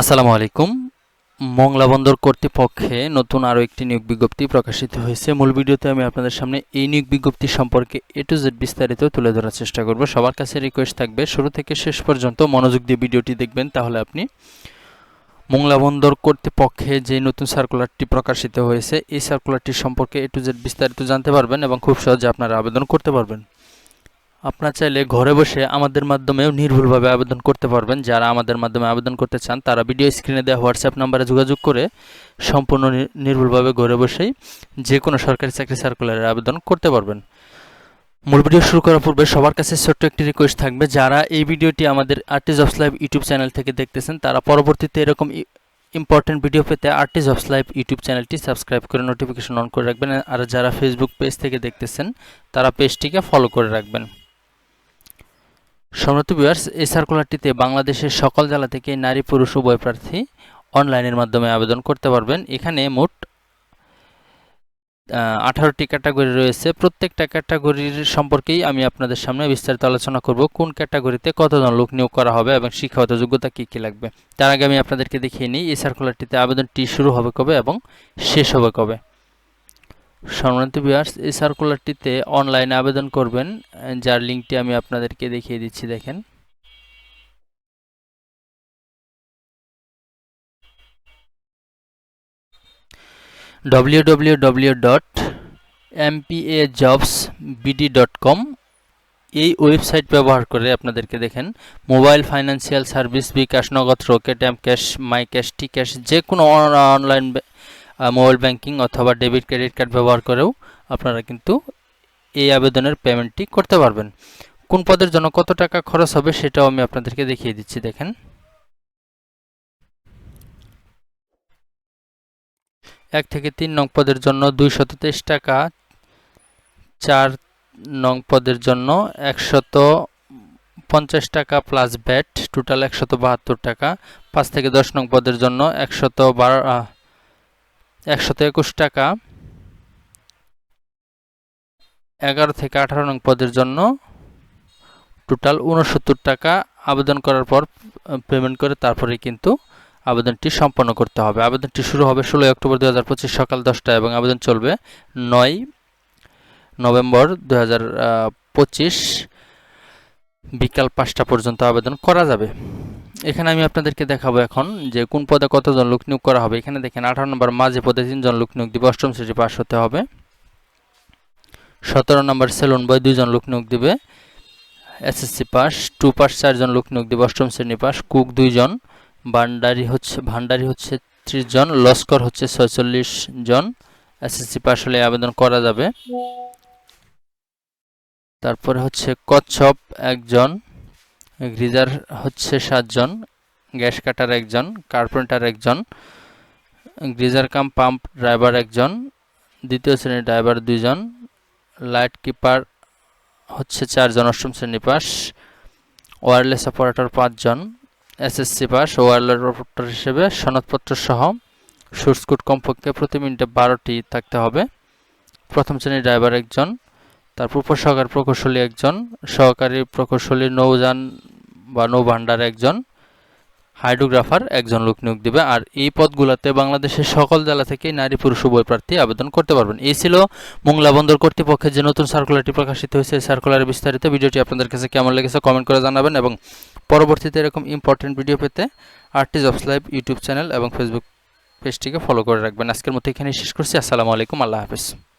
আসসালামু আলাইকুম। মংলা বন্দর কর্তৃপক্ষে নতুন আরও একটি নিয়োগ বিজ্ঞপ্তি প্রকাশিত হয়েছে। মূল ভিডিওতে আমি আপনাদের সামনে এই নিয়োগ বিজ্ঞপ্তি সম্পর্কে এ টু জেড বিস্তারিত তুলে ধরার চেষ্টা করব। সবার কাছে রিকোয়েস্ট থাকবে, শুরু থেকে শেষ পর্যন্ত মনোযোগ দিয়ে ভিডিওটি দেখবেন, তাহলে আপনি মংলা বন্দর কর্তৃপক্ষে যে নতুন সার্কুলারটি প্রকাশিত হয়েছে, এই সার্কুলারটি সম্পর্কে এ টু জেড বিস্তারিত জানতে পারবেন এবং খুব সহজে আপনারা আবেদন করতে পারবেন। আপনার চাইলে ঘরে বসে আমাদের মাধ্যমেও নির্ভুলভাবে আবেদন করতে পারবেন। যারা আমাদের মাধ্যমে আবেদন করতে চান, তারা ভিডিও স্ক্রিনে দেওয়া হোয়াটসঅ্যাপ নাম্বারে যোগাযোগ করে সম্পূর্ণ নির্ভুলভাবে ঘরে বসেই যে কোনো সরকারি চাকরি সার্কুলারের আবেদন করতে পারবেন। মূল ভিডিও শুরু করার পূর্বে সবার কাছে ছোট্ট একটি রিকোয়েস্ট থাকবে। যারা এই ভিডিওটি আমাদের arts of live YouTube channel থেকে দেখতেছেন, তারা পরবর্তীতে এরকম ইম্পর্টেন্ট ভিডিও পেতে আর্টিস অফ লাইভ ইউটিউব চ্যানেলটি সাবস্ক্রাইব করে নোটিফিকেশন অন করে রাখবেন। আর যারা ফেসবুক পেজ থেকে দেখতেছেন, তারা পেজটিকে ফলো করে রাখবেন। সম্রাট ভিউয়ার্স এই সার্কুলারটিতে বাংলাদেশের সকল জেলা থেকে নারী, পুরুষ, উভয় প্রার্থী অনলাইনের মাধ্যমে আবেদন করতে পারবেন। এখানে মোট আঠারোটি ক্যাটাগরি রয়েছে। প্রত্যেকটা ক্যাটাগরির সম্পর্কেই আমি আপনাদের সামনে বিস্তারিত আলোচনা করব। কোন ক্যাটাগরিতে কতজন লোক নিয়োগ করা হবে এবং শিক্ষাগত যোগ্যতা কী কী লাগবে? তার আগে আমি আপনাদেরকে দেখিয়ে নিই, এই সার্কুলারটিতে আবেদনটি শুরু হবে কবে এবং শেষ হবে কবে? সম্মানিত বিয়ার্স এই সার্কুলারটিতে অনলাইনে আবেদন করবেন, যার লিঙ্কটি আমি আপনাদেরকে দেখিয়ে দিচ্ছি, দেখেন। www.mpajobsbd.com এই ওয়েবসাইট ব্যবহার করে আপনাদেরকে দেখেন mobile financial service bKash, Nagad rocket M cash my cash T cash যে কোনো অনলাইন মোবাইল ব্যাংকিং অথবা ডেবিট, ক্রেডিট কার্ড ব্যবহার করেও আপনারা কিন্তু এই আবেদনের পেমেন্টটি করতে পারবেন। কোন পদের জন্য কত টাকা খরচ হবে সেটাও আমি আপনাদেরকে দেখিয়ে দিচ্ছি, দেখেন। এক থেকে তিন নং পদের জন্য দুইশত তেইশ টাকা, চার নং পদের জন্য একশত পঞ্চাশ টাকা প্লাস ব্যাট, টোটাল একশত বাহাত্তর টাকা। পাঁচ থেকে দশ নং পদের জন্য একশত বারো একশত একুশ টাকা। এগারো থেকে আঠারো নং পদের জন্য টোটাল উনসত্তর টাকা আবেদন করার পর পেমেন্ট করে তারপরে কিন্তু আবেদনটি সম্পন্ন করতে হবে। আবেদনটি শুরু হবে ষোলোই অক্টোবর দু হাজার পঁচিশ সকাল দশটা এবং আবেদন চলবে নয় নভেম্বর দু হাজার পঁচিশ বিকাল পাঁচটা পর্যন্ত আবেদন করা যাবে। এখানে আমি আপনাদেরকে দেখাবো এখন যে কোন পদে কতজন লোক নিয়োগ করা হবে। এখানে দেখেন, আঠারো নম্বর মাঝে পদে তিনজন লোক নিয়োগ দিবে, অষ্টম শ্রেণি পাশ হতে হবে। সতেরো নম্বর সেলুন বয় দুইজন লোক নিয়োগ দিবে। এসএসসি পাস টু পাস চারজন লোক নিয়োগ দিবে, অষ্টম শ্রেণি পাস কুক দুইজন, ভান্ডারি হচ্ছে ভান্ডারি হচ্ছে ত্রিশ জন, লস্কর হচ্ছে ছয়চল্লিশ জন। এসএসসি পাস হলে আবেদন করা যাবে। তারপরে হচ্ছে কচ্ছপ একজন গ্রিজার হচ্ছে সাতজন, গ্যাস কাটার একজন, কার্পেন্টার একজন, গ্রিজার কাম পাম্প ড্রাইভার একজন, দ্বিতীয় শ্রেণির ড্রাইভার দুইজন, লাইট কিপার হচ্ছে চারজন, অষ্টম শ্রেণি পাস, ওয়ারলেস অপারেটর পাঁচজন, এসএসসি পাস ওয়্যারলেস অপারেটর হিসেবে সনদপত্র সহ সোর্স কোড কমপক্ষে প্রতি মিনিটে বারোটি থাকতে হবে। প্রথম শ্রেণির ড্রাইভার একজন, তারপর উপসহকারী প্রকৌশলী একজন, সহকারী প্রকৌশলী নৌযান বা নৌভাণ্ডার একজন হাইড্রোগ্রাফার, একজন লোক নিয়োগ দিবে। আর এই পদগুলোতে বাংলাদেশের সকল জেলা থেকে নারী, পুরুষ, উভয় প্রার্থী আবেদন করতে পারবেন। এই ছিল মোংলা বন্দর কর্তৃপক্ষের যে নতুন সার্কুলারটি প্রকাশিত হয়েছে সার্কুলারের বিস্তারিত ভিডিওটি আপনাদের কাছে কেমন লেগেছে কমেন্ট করে জানাবেন এবং পরবর্তীতে এরকম ইম্পর্টেন্ট ভিডিও পেতে arts of live YouTube channel এবং ফেসবুক পেজটিকে ফলো করে রাখবেন। আজকের মতো এখানে শেষ করছি। আসসালামু আলাইকুম। আল্লাহ হাফিজ।